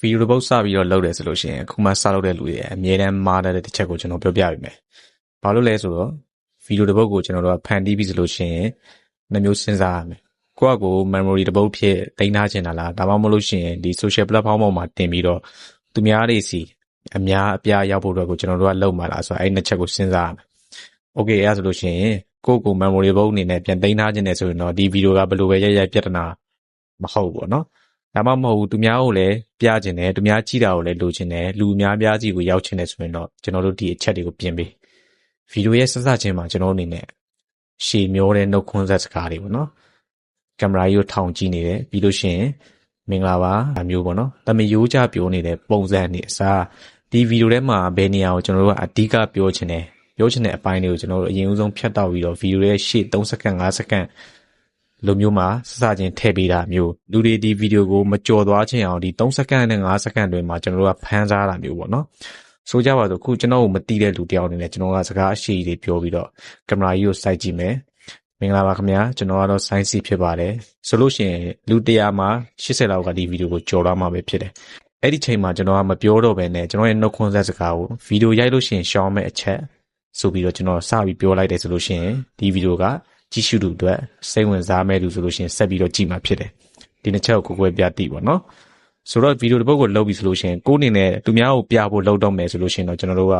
ဗီဒီယိုတစ်ပုတ်စပြီးတော့လုပ်တယ်ဆိုလို့ရှိရင်အခုမှစလုပ်တဲ့လူတွေအမြဲတမ်းမှားတဲ့တစ်ချက်ကိုကျွန်တော်ပြောပြပေးမယ်။ဘာလို့လဲဆိုတော့ဗီဒီယိုတစ်ပုတ်ကိုကျွန်တော်တို့ကဖန်တီးပြီးဆိုလို့ရှိရင်နှစ်မျိုးစဉ်းစားရမယ်။ကိုယ့်အကို memory တစ်ပုတ်ဖြစ်တင်ထားချင်တာလားဒါမှမဟုတ်လို့ရှိရင်ဒီ social platform ပေါ်မှာတင်ပြီးတော့သူများတွေစီအများအပြားရောက်ဖို့အတွက်ကိုကျွန်တော်တို့ကလုပ်မှာလားဆိုတော့အဲ့နှစ်ချက်ကိုစဉ်းစားရမယ်။ Okay အဲ့ဒါဆိုလို့ရှိရင်ကိုယ့်ကို memory ဘုတ်အနေနဲ့ပြန်တင်ထားခြင်းနဲ့ဆိုရင်တော့ဒီဗီဒီယိုကဘယ်လိုပဲရိုက်ရိုက်ပြဿနာမဟုတ်ဘူးပေါ့နော်။ ဒါမှမဟုတ်ဘူးသူများကိုလည်းပြခြင်းနဲ့သူများကြည့်တာကိုလည်းလိုချင်တယ်လူအများပြားစီကိုရောက်ချင်တယ်ဆိုရင်တော့ကျွန်တော်တို့ဒီအချက်တွေကိုပြင်ပေးဗီဒီယိုရဲ့ဆက်စချင်းမှာကျွန်တော်တို့အနေနဲ့ရှေမျောတဲ့နှုတ်ခွန်းဆက်စကားတွေပေါ့နော်ကင်မရာကြီးကိုထောင်ကြည့်နေတယ်ပြီးလို့ရှိရင်မင်္ဂလာပါအမျိုးပေါ့နော်တမယိုးကြပြောနေတဲ့ပုံစံနေအစားဒီဗီဒီယိုထဲမှာဘယ်နေရာကိုကျွန်တော်တို့ကအဓိကပြောချင်တယ်ပြောချင်တဲ့အပိုင်းတွေကိုကျွန်တော်တို့အရင်ဦးဆုံးဖြတ်တောက်ပြီးတော့ဗီဒီယိုရဲ့ရှေ့3စက္ကန့်5စက္ကန့် လိုမျိုးမှာစစချင်းထည့်ပေးတာမျိုးလူတွေဒီဗီဒီယိုကိုမကြော်သွားချင်အောင်ဒီ3စက္ကန့်နဲ့5စက္ကန့်တွင်မှာကျွန်တော်တို့ကဖန်စားတာမျိုးပေါ့နော်ဆိုကြပါစို့ခုကျွန်တော်ကိုမတီးတဲ့လူတယောက်အနေနဲ့ကျွန်တော်ကစကားအရှိကြီးပြောပြီးတော့ကင်မရာကြီးကိုစိုက်ကြည့်မယ်မင်္ဂလာပါခင်ဗျာကျွန်တော်ကတော့ science ဖြစ်ပါတယ်ဆိုလို့ရှိရင်လူ100မှာ80လောက်ကဒီဗီဒီယိုကိုကြော်သွားမှာပဲဖြစ်တယ်အဲ့ဒီချိန်မှာကျွန်တော်ကမပြောတော့ဘဲနဲ့ကျွန်တော်ရဲ့နှုတ်ခွန်းဆက်စကားကိုဗီဒီယိုရိုက်လို့ရှိရင်ရှောင်းမဲ့အချက်ဆိုပြီးတော့ကျွန်တော်စပြီးပြောလိုက်တယ်ဆိုလို့ရှိရင်ဒီဗီဒီယိုက ကြည့်ရှုသူအတွက်စိတ်ဝင်စားမဲ့သူဆိုလို့ရှိရင်ဆက်ပြီးတော့ကြည့်မှာဖြစ်တယ်ဒီနှစ်ချက်ကိုကိုယ်ကိုယ်ပြတိပေါ့နော်ဆိုတော့ဗီဒီယိုတစ်ပုဒ်ကိုလုပ်ပြီဆိုလို့ရှိရင်ကိုယ်အနေနဲ့သူများကိုပြဖို့လုပ်တော့မယ်ဆိုလို့ရှိရင်တော့ကျွန်တော်တို့က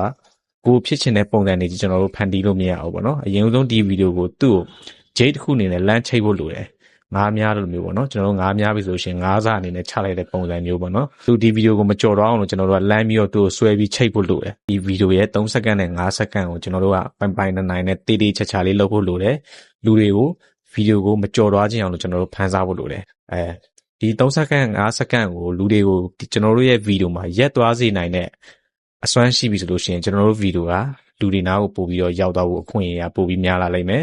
ကိုဖြစ်ချင်တဲ့ပုံစံတွေကြီးကျွန်တော်တို့ဖန်တီးလို့မရအောင်ပေါ့နော်အရင်ဆုံးဒီဗီဒီယိုကိုသူ့ကိုဂျိတ်တစ်ခုအနေနဲ့လမ်းချိတ်ဖို့လိုတယ် ငားများလိုမျိုးပေါ့နော်ကျွန်တော်တို့ငားများပြီဆိုလို့ရှိရင်ငားစားအနေနဲ့ချလိုက်တဲ့ပုံစံမျိုးပေါ့နော်သူဒီဗီဒီယိုကိုမကြော်တော့အောင်လို့ကျွန်တော်တို့ကလမ်းပြီးတော့သူ့ကိုဆွဲပြီးချိတ်ဖို့လိုတယ်ဒီဗီဒီယိုရဲ့3စက္ကန့်နဲ့5စက္ကန့်ကိုကျွန်တော်တို့ကပိုင်ပိုင်နိုင်နိုင်နဲ့တေးတေးချာချာလေးလုပ်ဖို့လိုတယ်လူတွေကိုဗီဒီယိုကိုမကြော်သွားခြင်းအောင်လို့ကျွန်တော်တို့ဖန်ဆားဖို့လိုတယ်အဲဒီ3စက္ကန့်5စက္ကန့်ကိုလူတွေကိုကျွန်တော်တို့ရဲ့ဗီဒီယိုမှာရက်သွားစေနိုင်တဲ့အစွမ်းရှိပြီဆိုလို့ရှိရင်ကျွန်တော်တို့ဗီဒီယိုကလူတွေနားကိုပို့ပြီးတော့ရောက်သွားဖို့အခွင့်အရေးပို့ပြီးများလာလိမ့်မယ်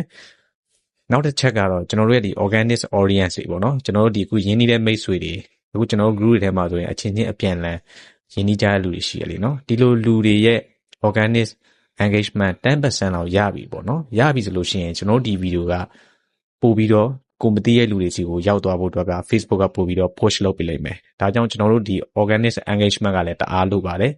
နောက်တစ်ချက်ကတော့ကျွန်တော်တို့ရဲ့ဒီ organic audience တွေပေါ့နော်ကျွန်တော်တို့ဒီအခုရင်းနှီးတဲ့မိတ်ဆွေတွေအခုကျွန်တော်တို့ group တွေထဲမှာဆိုရင်အချင်းချင်းအပြန်လန်ရင်းနှီးကြတဲ့လူတွေရှိရလေနော်ဒီလိုလူတွေရဲ့ organic engagement 10%လောက်ရပြီပေါ့နော်ရပြီဆိုလို့ရှိရင်ကျွန်တော်တို့ဒီဗီဒီယိုကပို့ပြီးတော့ကိုမသိရဲ့လူတွေစီကိုရောက်သွားဖို့အတွက်က Facebook ကပို့ပြီးတော့ push လုပ်ပေးလိုက်မယ်ဒါကြောင့်ကျွန်တော်တို့ဒီ organic engagement ကလည်းတအားလုပ်ပါတယ်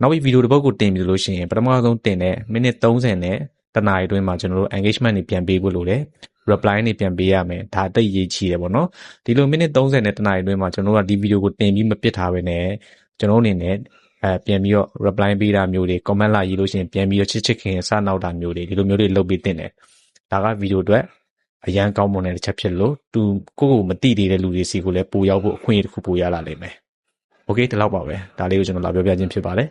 နောက်ပြီးဗီဒီယိုတစ်ပုဒ်ကိုတင်ပြီလို့ရှိရင်ပထမဆုံးတင်တဲ့မိနစ်30နဲ့ တနားရီအတွင်းမှာကျွန်တော်တို့ engagement တွေပြန်ပေးဖို့လိုတယ် reply တွေပြန်ပေးရမယ်ဒါတိတ်ရေးချီတယ်ပေါ့နော်ဒီလိုမိနစ်30နဲ့တနားရီအတွင်းမှာကျွန်တော်တို့ကဒီဗီဒီယိုကိုတင်ပြီးမပစ်ထားဘဲနဲ့ကျွန်တော်အနေနဲ့အဲပြန်ပြီးတော့ reply ပေးတာမျိုးတွေ comment လာရေးလို့ရှိရင်ပြန်ပြီးတော့ချစ်ချစ်ခင်ခင်စနောက်တာမျိုးတွေဒီလိုမျိုးတွေလုပ်ပေးတင်တယ်ဒါကဗီဒီယိုအတွက်အရန်ကောင်းမွန်တဲ့တစ်ချက်ဖြစ်လို့သူကိုယ့်ကိုမတိသေးတဲ့လူတွေစီကိုလည်းပို့ရောက်ဖို့အခွင့်အရေးတစ်ခုပို့ရလာလိမ့်မယ်။ Okay ဒီလောက်ပါပဲဒါလေးကိုကျွန်တော်လာပြောပြခြင်းဖြစ်ပါတယ်